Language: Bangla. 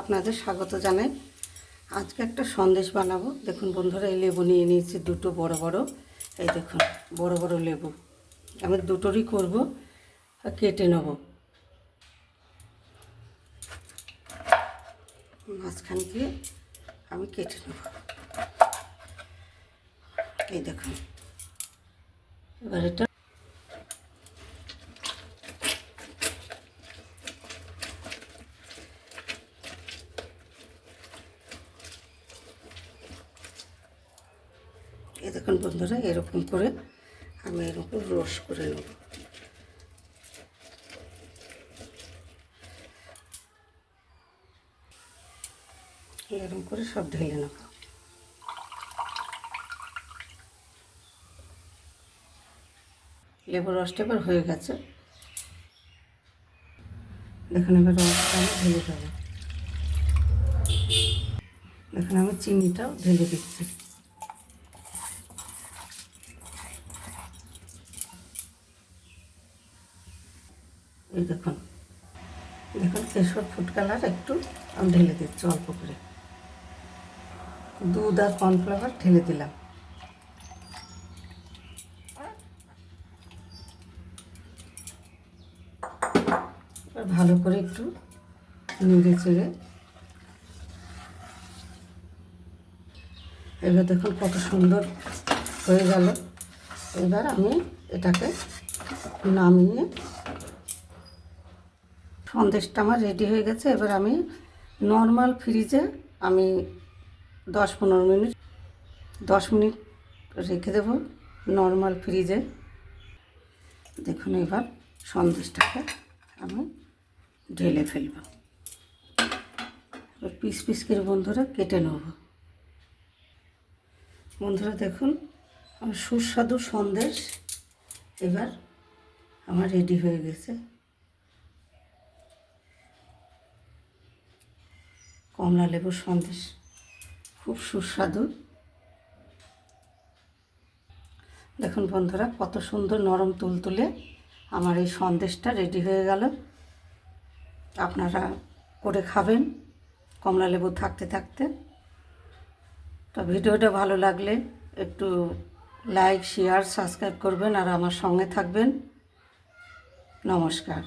আপনাদের স্বাগত জানাই। আজকে একটা সন্দেশ বানাবো। দেখুন বন্ধুরা, এই লেবু নিয়ে নিয়েছি দুটো বড় বড়। এই দেখুন, বড় বড় লেবু। আমি দুটোরই করব কেটে নেব। মাঝখান আমি কেটে নেব। এই দেখুন, এবার এটা এই দেখুন বন্ধুরা, এরকম করে আমি এরকম রস করে নেব। এরকম করে সব ঢেলে নেব। লেবুর রসটা এবার হয়ে গেছে। দেখুন এবার রসটা আমি ঢেলে দেবো। দেখুন আমি চিনিটাও ঢেলে দিচ্ছি। এই দেখুন। দেখুন, কেশর ফুড কালার একটু আমি ঢেলে দিচ্ছি অল্প করে। দুধ আর কর্নফ্লাওয়ার ঢেলে দিলাম। ভালো করে একটু নেড়ে চেড়ে। এবার দেখুন কত সুন্দর হয়ে গেল। এবার আমি এটাকে নামিয়ে সন্দেশটা আমার রেডি হয়ে গেছে। এবার আমি নর্মাল ফ্রিজে আমি দশ পনেরো মিনিট, দশ মিনিট রেখে দেবো নর্মাল ফ্রিজে দেখুন এবার সন্দেশটাকে আমি ঢেলে ফেলব। এবার পিস পিস করে বন্ধুরা কেটে নেব। বন্ধুরা দেখুন, আমার সুস্বাদু সন্দেশ এবার আমার রেডি হয়ে গেছে। কমলা লেবুর সন্দেশ। খুব সুস্বাদু। দেখুন বন্ধুরা, কত সুন্দর নরম তুলতুলে আমার এই সন্দেশটা রেডি হয়ে গেল। আপনারা করে খাবেন কমলা লেবু থাকতে থাকতে। তো ভিডিওটা ভালো লাগলে একটু লাইক, শেয়ার, সাবস্ক্রাইব করবেন আর আমার সঙ্গে থাকবেন। নমস্কার।